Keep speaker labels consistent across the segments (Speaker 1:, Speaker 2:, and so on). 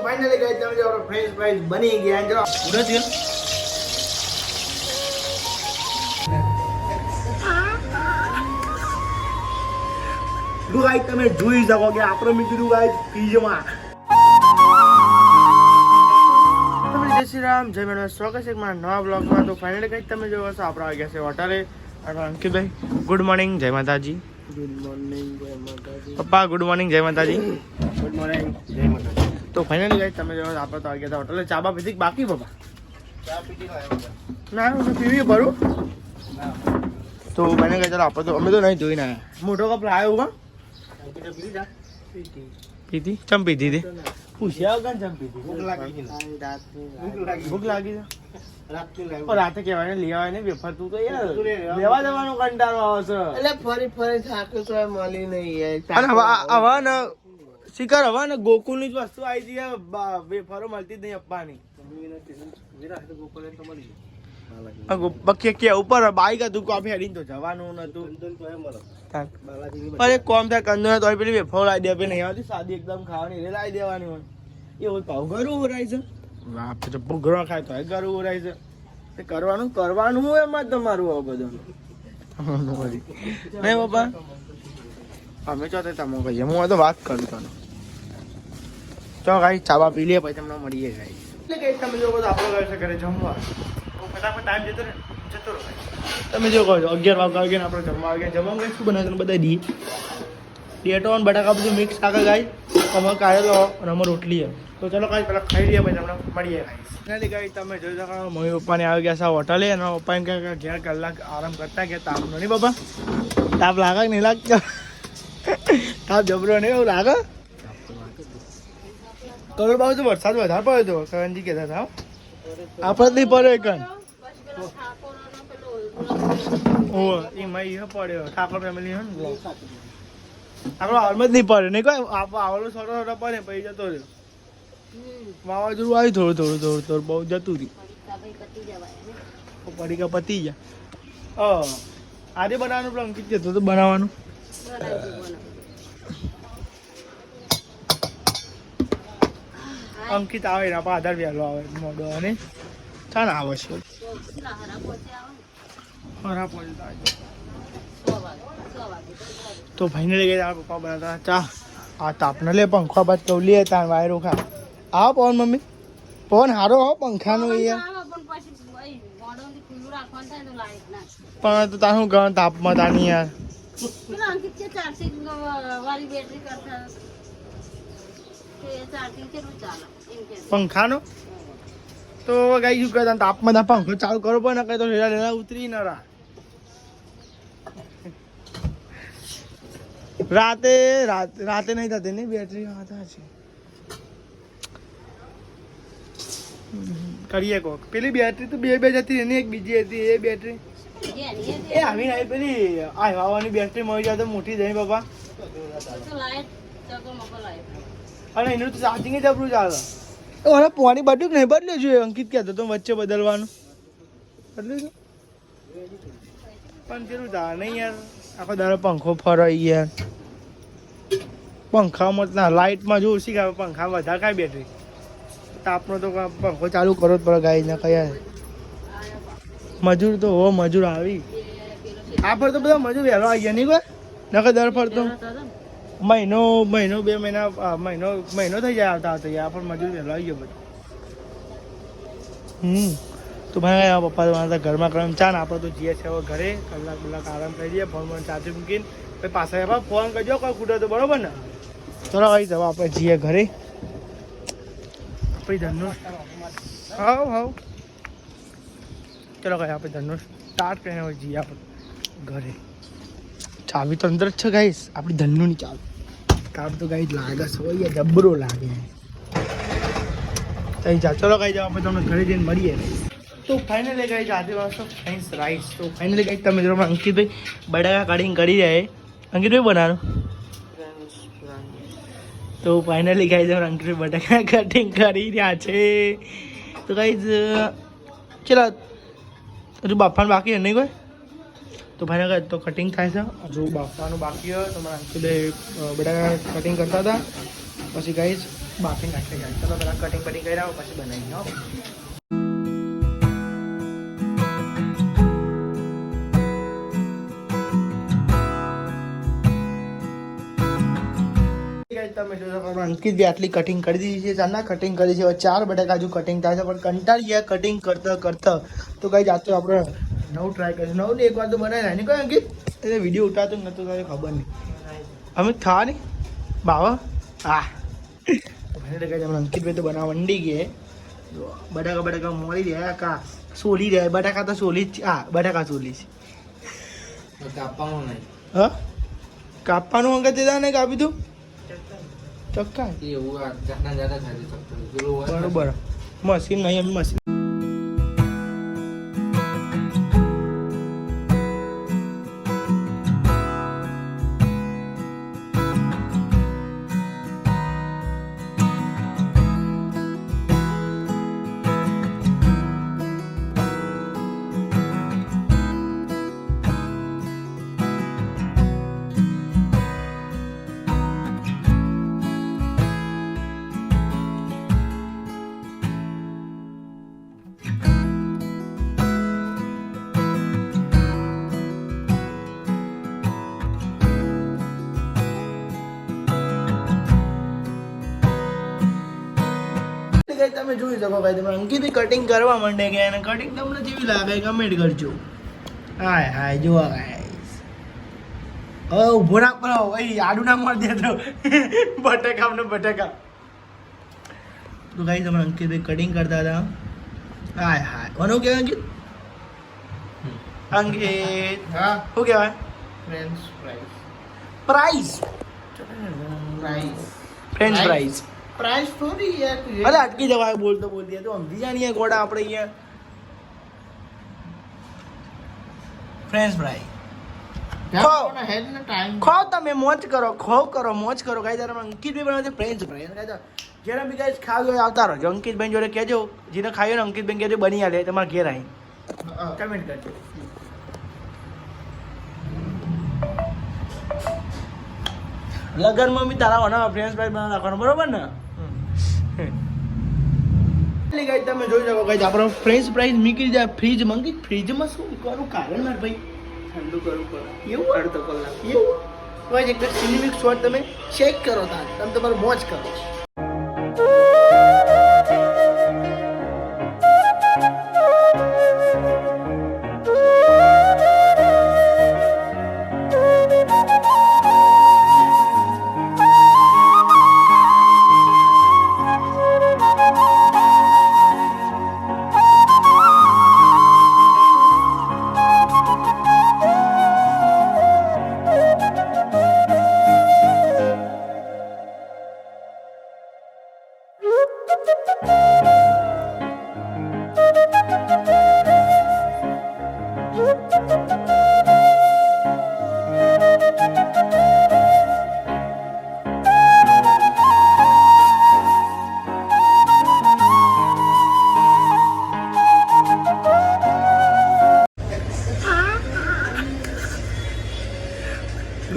Speaker 1: તો finally guys તમે જો ફ્રેન્ચ ફ્રાઈઝ બની ગયા. જો ઉડો છે. ગાઈસ તમે જોઈ શકો કે આપણો મેં કીધું ગાઈસ ફ્રીજમાં જય શ્રી રામ. જય મેડમ સ્વાગત છે મારા નવા બ્લોગમાં તો ફાઇનલી કંઈક તમે જોવો છો આપણે આવી ગયા છે હોટલે અને અંકિતભાઈ ગુડ મોર્નિંગ જય માતાજી.
Speaker 2: ગુડ મોર્નિંગ જય માતાજી.
Speaker 1: પપ્પા ગુડ મોર્નિંગ જય માતાજી.
Speaker 2: ગુડ મોર્નિંગ જય
Speaker 1: તો ફાઇનલી કંઈક તમે જો આપણે તો આવી ગયા હતા હોટલે ચા બા પીધી બાકી બાબા
Speaker 2: ચા પીધી હોય
Speaker 1: ના હું પીવી ભરું. તો મને કહે ચાલો આપણે તો અમે તો નહીં જોઈને આવ્યા મોટો કપ લાવ્યો હા
Speaker 2: પીધી જા પીધી?
Speaker 1: પીધી ચમ પીધી હતી પૂછ્યા વગર ચમ પીધી?
Speaker 2: ભૂખ લાગી ગઈ ભૂખ લાગી.
Speaker 1: ભૂખ લાગી છે? પણ રાતે કહેવાય ને લેવાય ને વેફર તું તો યાર.
Speaker 2: લેવા.
Speaker 1: જવાનો કંટાળો આવે છે.
Speaker 2: એટલે ફરી ફરી થાક્યો તો મળી નહીં
Speaker 1: અને હવે આ- હવે ને હવે ગોકુલની જ વસ્તુ આવી જઈએ વેફરો મળતી જ નહીં આપવાની બકી કે ઉપર બાઈક હતું કોફી હેડીને તો જવાનું નતું. એક કોમ થાય કંદો તો પેલી વેફરો લાવી દે નહીં આવતી સાદી એકદમ ખાવાની એ લાવી દેવાની હોય. એવું ભાવ ઉરાય છે. બાપ તો ભૂગરો ખાય તો ગરું ઉરાય છે. તે કરવાનું કરવાનું હોય એમાં તમારું આવું બધું. નહીં બાપા અમે ચો તે તમે કહીએ હું તો વાત કરું તને ચો ગાઈ ચાબા પી લઈએ પછી તમને મળીએ ગાઈ એટલે કે તમે ઘરે જમવા. ફટાફટ ટાઈમ જતો રહે જતો રહે તમે જો કહો છો, અગિયાર વાગ્યા વાગ્યા આપણે જમવા વાગ્યા જમવા શું બનાવ્યું તમે બધા દી ડેટો અને બટાકા બધું મિક્સ આગળ ગાય અમારે કાઢેલો અને અમે રોટલી તો ચલો કાંઈ પેલા ખાઈ લઈએ, પછી તમને મળીએ ગાઈ એનાથી ગાઈ તમે જોઈ શકો મમ્મી પપ્પાને આવી ગયા છે હોટલે. અને પપ્પાને કહે કે કલાક આરામ કરતા કે તાપ નહીં બાબા તાપ લાગે કે નહીં લાગતો? તાપ જબરો નહીં એવું લાગે? કરોડ બાજુ તો વરસાદ વધારે પડ્યો હતો કરણજી કહેતા હતા. આપણે નહીં પડે કણ? ઓ એમાં ઈ પડ્યો. ઠાકોર ફેમિલી હે ને? આપણો હાલમાં જ નહીં પડે નહીં કોઈ આવડો સોટો સોટો પડે પછી જતો રહ્યો. વાવાઝોડું આવ્યું થોડું થોડું થોડું થોડું બહુ જતું રહ્યું. પડી ગયા પતી ગયા. અ આજે બનાવવાનું પણ અંકિત કહેતો તો બનાવવાનું. અંકિત આવે એના પર આધાર વહેલો આવે મોડો અને ચાલ આવે છે. પહોંચતા. તો ફાઇનલી ગઈ ગયા પપ્પા બનાવતા ચા. આ તાપને લે પંખા બાદ કહું લે તાર વાયરો ખા. આવો પવન મમ્મી. પવન હારો હો પંખાનો અહીંયા પણ તો તારું ગણ તાપમાં તાની યાર. પંખાનો? તો ગાઈ શું કહેતા? તાપમાન પંખો ચાલુ કરો પણ કઈ તો લેલા લેલા ઉતરી ન રા રાતે રાત નહીં થતી ને બેટરી હતા છે. કરીએ કોક. પેલી બેટરી તો બે બે જતી એની એક બીજી હતી એ બેટરી. એ આવી નહીં પેલી આ હવાની બેટરી મળી જાય તો મોટી જઈ બાપા. અને એનું તો ચાર્જિંગ જ આપણું ચાલે. ઓને પોણી બદલ્યું નહીં બદલ્યું જોઈએ. અંકિત કહેતો તો વચ્ચે બદલવાનું. બદલ્યું પણ પેલું ચાલે નહીં યાર. આખો દાડો પંખો ફરાઈ યાર પંખામાં ના, લાઇટમાં જો ઓછી ખાય પંખા વધારે ખાય બેટરી. તાપનો તો કા- પંખો ચાલુ કરો જ પડે, ગાય ના કયા મજૂર તો હો, મજૂર આવી. આ ફરતો બધા મજૂર વહેલો આવી ગયા, નહીં કોઈ? નકર દર પર તો મહિનો મહિનો, બે મહિના મહિનો મહિનો થઈ જાય આવતા આવતા યાર, પણ મજૂર વહેલો આવી ગયો બધું. હમ. તો ભાઈ પપ્પા તો મારા ઘરમાં ગરમ ચા ને આપણે તો જઈએ છીએ હવે ઘરે. કલાક કલાક આરામ કરી દઈએ ફોન ફોન ચાર્જિંગ મૂકીને. પછી પાછા આવ્યા ફોન કરજો, કોઈ ખૂટે તો બરોબર ને? ચલો આવી હવે આપણે જઈએ ઘરે. આપણી ધનનું. હાવ હાવ ચલો, ભાઈ, આપણે ધનનું સ્ટાર્ટ કરીને જઈએ આપણે ઘરે. ચાવી તો અંદર જ છે ગાઈસ આપણી ધનનું ચાવી કામ તો ગાઈ લાગે છે હોય જબરો લાગે. કઈ જા ચલો કઈ જાવ આપણે તમને ઘરે જઈને મળીએ. તો ફાઇનલી ગાઈ આજે વાંચો ફ્રેન્ડ્સ રાઈસ તો. ફાઇનલી કઈ તમે જો અંકિતભાઈ બટાકા કાઢીને કરી જાય અંકિતભાઈ બનાવો. તો ફાઇનલી કઈ જાવ અંકિતભાઈ બટાકા કટિંગ કરી રહ્યા છે. તો કઈ ચલા હજુ બાફાને બાકી નહીં કોઈ? તો ભાઈ તો કટિંગ થાય છે. હજુ બાફવાનું બાકી હોય તો મારા અંકુલે બધા કટિંગ કરતા હતા. પછી ગાઈશ બાફી નાખી guys. ચલો પેલા કટિંગ કટિંગ કરી આવો, પછી બનાવી આવો અંકિત બી આટલી કટિંગ કરી દીધી છે. કટિંગ કરી છે. ચાર બટાકા કટિંગ થાય છે, પણ કંટાળી ગયા કટિંગ કરતા કરતા તો કઈ જાતો આપણે નવું ટ્રાય કરીશું. નવું ને એક વાર તો બનાવી નાખી કોઈ અંકિત. એટલે વીડિયો ઉતારતો નતો તારે ખબર નહીં. અમે થા નહીં? બાવા? હા. ભાઈને ટકા અમે અંકિતભાઈ તો બનાવવા મંડી ગયે. બટાકા બટાકા મોરી રહ્યા કા સોલી રહ્યા. બટાકા તો સોલી જ છે. હા બટાકા સોલી છે.
Speaker 2: કાપવાનું નહીં.
Speaker 1: હા? કાપવાનું અંકિત દીધા ને કાપી તું ચક્કા
Speaker 2: એવું આ જાતના જાતા થાય છે પેલું
Speaker 1: બરોબર. મશીન નહીં એમ મશીન. Guys તમે જોઈ શકો ભાઈ તમે અંકિત કટિંગ કરવા માંડે ગયા અને કટિંગ તમને જેવી લાગે કમેન્ટ કરજો. હાય હાય જોવા ગાઈસ હવે ઊભો રાખ પર ભાઈ આડું ના મારી દેતો બટેકા ને બટેકા. તો ગાઈસ અમે અંકિતભાઈ કટિંગ કરતા હતા. હાય હાય. કોનું કહેવાય અંકિત? અંકિત.
Speaker 2: હા.
Speaker 1: શું કહેવાય?
Speaker 2: French fries
Speaker 1: price
Speaker 2: price
Speaker 1: French? Fries
Speaker 2: price થોડી યાર
Speaker 1: અરે અટકી જવાય બોલતો બોલતી તો સમજી જા નહીં ગોડા આપણે અહીંયા. ફ્રેન્ચ ફ્રાઈ ખો તમે મોજ કરો ખો કરો મોજ કરો. કાંઈ તારા અંકિતભાઈ બનાવે છે ફ્રેન્ચ ફ્રાઈ જેને બી કાંઈ ખાવું આવતા રહો. અંકિતભાઈ જોડે કહેજો જેને ખાયું ને અંકિતભાઈ કહેજો બની આલે તમારા ઘેર આવી કમેન્ટ કરજો. લગનમાં બી તારા બનાવવા ફ્રેન્ચ ફ્રાઈ બનાવવા રાખવાનું બરોબર ને? એટલે ગાઈ તમે જોઈ શકો ગાઈ આપણો ફ્રેન્ચ ફ્રાઈઝ નીકળી જાય ફ્રીજ મંગી ફ્રીજમાં શું કરું? કારણ માર ભાઈ. ઠંડુ કરવું પડે એવું? અડધો કલાક. એવું? બસ એક સિનેમિક શોટ તમે ચેક કરો તાર. તમે તમારું મોજ કરો.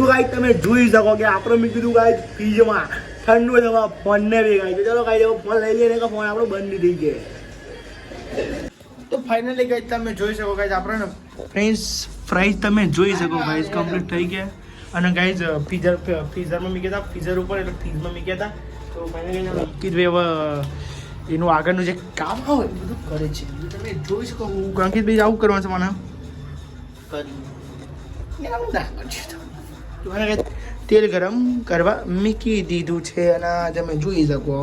Speaker 1: ગાઈ તમે જોઈ શકો કે આપણે મેં કીધું ગાઈ ફ્રીજમાં ઠંડુ દવા ફોનને બી ગાઈ ચલો ગાઈ દેવો ફોન લઈ લઈએ ફોન આપણો બંધ થઈ ગયો. તો ફાઇનલી ગાઈ તમે જોઈ શકો ગાઈ આપણે ફ્રેન્ચ ફ્રાઈઝ તમે જોઈ શકો ગાઈઝ કમ્પ્લીટ થઈ ગયા. અને ગાઈઝ ફીઝર ફીઝરમાં મૂક્યા હતા ફીઝર ઉપર એટલે ફીઝમાં મૂક્યા હતા. તો ફાઇનલી અંકિતભાઈ હવે એનું આગળનું જે કામ હોય એ બધું કરે છે. તમે જોઈ શકો અંકિતભાઈ આવું કરવાનું છે મને?
Speaker 2: કરી.
Speaker 1: આવું ના કરજો તો. તો તેલ ગરમ કરવા મૂકી દીધું છે અને તમે જોઈ શકો.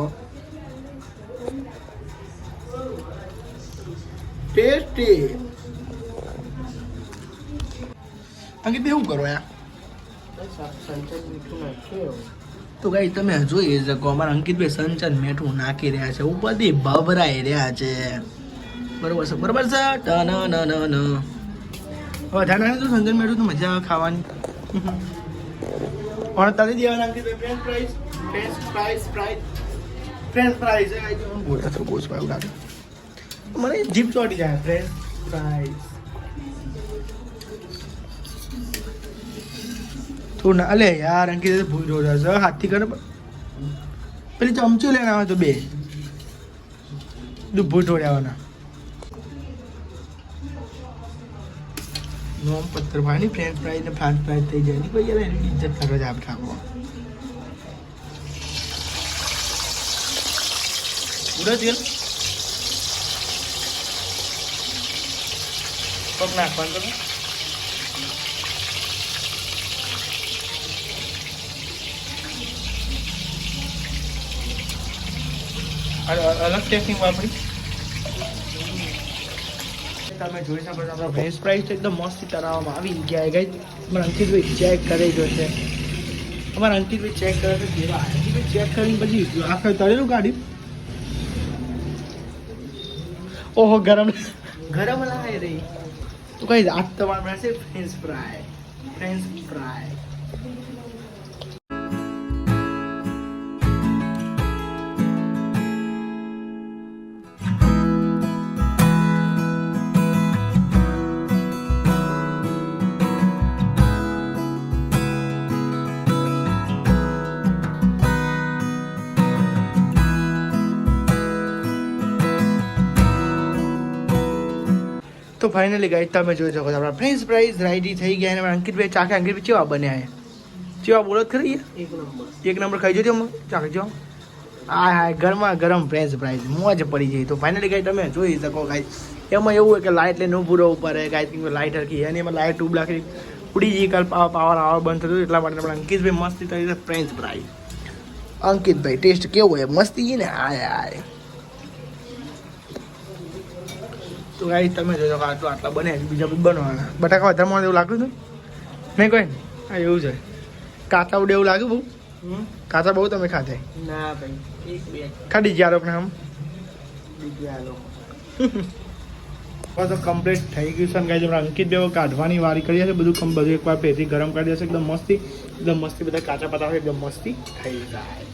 Speaker 1: ટેસ્ટી. અંકિત એવું કરો યાર. તો ગાઈ તમે જોઈ શકો, અમારા અંકિતભાઈ સંચન મેઠું નાખી રહ્યા છે. ઉપરથી ભભરાઈ રહ્યા છે. બરોબર છે બરોબર છે? ટન, ન ન હવે ધ્યાન રાખજો સંચન મેઠું તો મજા ખાવાની. તારી દેવાના અંકિતભાઈ French fries French fries fries French fries હું બોલતા તો બહુ સ્વાદ લાગે મને જીભ ચોટી જાય ફ્રેન્ચ ફ્રાઈઝ થોડું ના અલે યાર અંકિત ભૂલ જો છે હાથથી કરે પેલી ચમચી લઈને આવે તો બે. ડુબ્બુ ઢોળ્યાવાના નોમ પથ્થર ભાઈ ફ્રેન્ચ ફ્રાઈઝ ને ફ્રાન્સ ફ્રાઈઝ થઈ જાય. કોઈ યાર એની ઇજ્જત કરો જ આપણે ઠાકો ઉડે તેલ? પગ નાખવાનું તમે? અલગ ટેકનિક વાપરી? તમે જોઈ શકો છો આપણો ભેંસ પ્રાઇસ તો એકદમ મસ્ત તરાવવામાં આવી ગયા ગઈ અમારા અંકિતભાઈ ચેક કરે ગયો છે. અમારા અંકિતભાઈ ચેક કરે છે કેવા અંકિતભાઈ ચેક કરીને પછી આખે તળેલું ગાડી. ઓહો ગરમ. ગરમ લાય રહી તો કઈ આજ તમારે મળશે ફ્રેન્ચ ફ્રાય ફ્રેન્ચ ફ્રાય તો ફાઇનલી ગાઈ તમે જોઈ શકો છો. આપણા ફ્રેન્ચ ફ્રાઈઝ રાઈડી થઈ ગયા અને અંકિતભાઈ ચાખે. અંકિતભાઈ ચેવા બન્યા છે ચેવા બોલો જ ખરી
Speaker 2: એક નંબર.
Speaker 1: એક નંબર ખાઈ જજો અમે ચાખજો હા હા ગરમા ગરમ ફ્રેન્ચ ફ્રાઈઝ મોજ પડી જાય. તો ફાઇનલી ગાઈ તમે જોઈ શકો ગાઈ એમાં એવું હોય કે લાઇટ લઈને ઊભું રહેવું પડે ગાઈ લાઇટ હરખી અને એમાં લાઇટ ટ્યુબ રાખી ઉડી જઈ કાલ પાવર પાવર આવવા બંધ થતું એટલા માટે આપણે અંકિતભાઈ મસ્તી કરી છે ફ્રેન્ચ ફ્રાઈઝ અંકિતભાઈ ટેસ્ટ કેવો હોય મસ્તી ને? હાય હાય તો ગાઈ તમે જોજો કે આટલું આટલા બને બીજા બી બનવાના. બટાકા વધારે મળે એવું લાગ્યું હતું? નહીં કોઈ? હા એવું છે. કાચા ઉડે એવું લાગ્યું બહુ? કાચા બહુ તમે ખાધે?
Speaker 2: ના ભાઈ એક બે.
Speaker 1: ખાધી જ્યારે આપણે આમ. તો કમ્પ્લીટ થઈ ગયું છે ગાઈ આપણે અંકિત બેવો કાઢવાની વારી કરી છે બધું કમ બધું એકવાર પેથી ગરમ કરી દેશે એકદમ મસ્તી. એકદમ મસ્તી બધા કાચા પતાવે એકદમ મસ્તી થઈ જાય.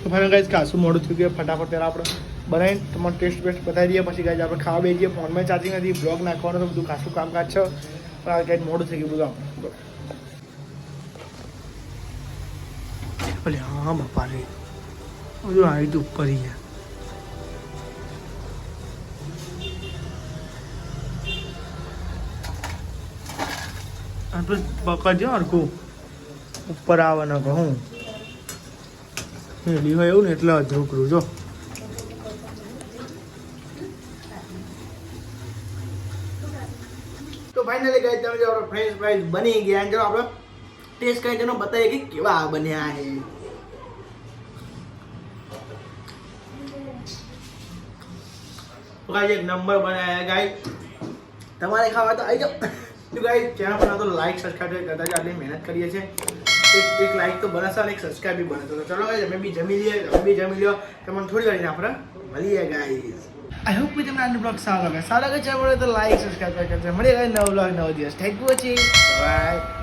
Speaker 1: તો ભાઈ ગાઈઝ કાશું મોડું થયું ગયું ફટાફટ પહેલાં આપણે બનાવીને તમારે ટેસ્ટ બેસ્ટ બતાવી દઈએ. પછી ગાય આપણે ખાવા બેસીએ. ફોનમાં ચાર્જિંગ નથી. બ્લોગ નાખવાનો તો બધું ખાસું કામકાજ છે. પણ આ ગાઈઝ મોડું થઈ ગયું બધું આપણે ભલે હા બાપા રે બધું આવી તો ઉપર ગયા પકડજો હરખું. ઉપર આવવાના કહું. એવું ને એટલે અધરું કરું જો તો ગાઈસ તમે જો ફ્રેન્ચ ફ્રાઈઝ બની ગયા જો આપણે ટેસ્ટ કરી તેનો બતાવીએ કે કેવા બન્યા છે. ગાઈસ એક નંબર બનાયા ગાઈસ તમારે ખાવા તો આવી જાઓ. તો ગાઈસ ચેનલ પર તો લાઈક સબસ્ક્રાઇબ કરતા આટલી મહેનત કરીએ છીએ. એક એક લાઈક તો બનશે અને એક સબસ્ક્રાઇબ બી બનશે. તો ચલો ગાઈસ અમે બી જમી લઈએ તમે બી જમી લ્યો. તમને થોડી વાર આપણે મળીએ ગાઈસ આઈ હોપ કે તમને આજનો બ્લોગ સારો લાગે સારો લાગે ચેનલ પર તો લાઈક સબસ્ક્રાઇબ કરજો મળીએ ગાઈસ નવો બ્લોગ નવો દિવસ થેન્ક યુ વોચિંગ બાય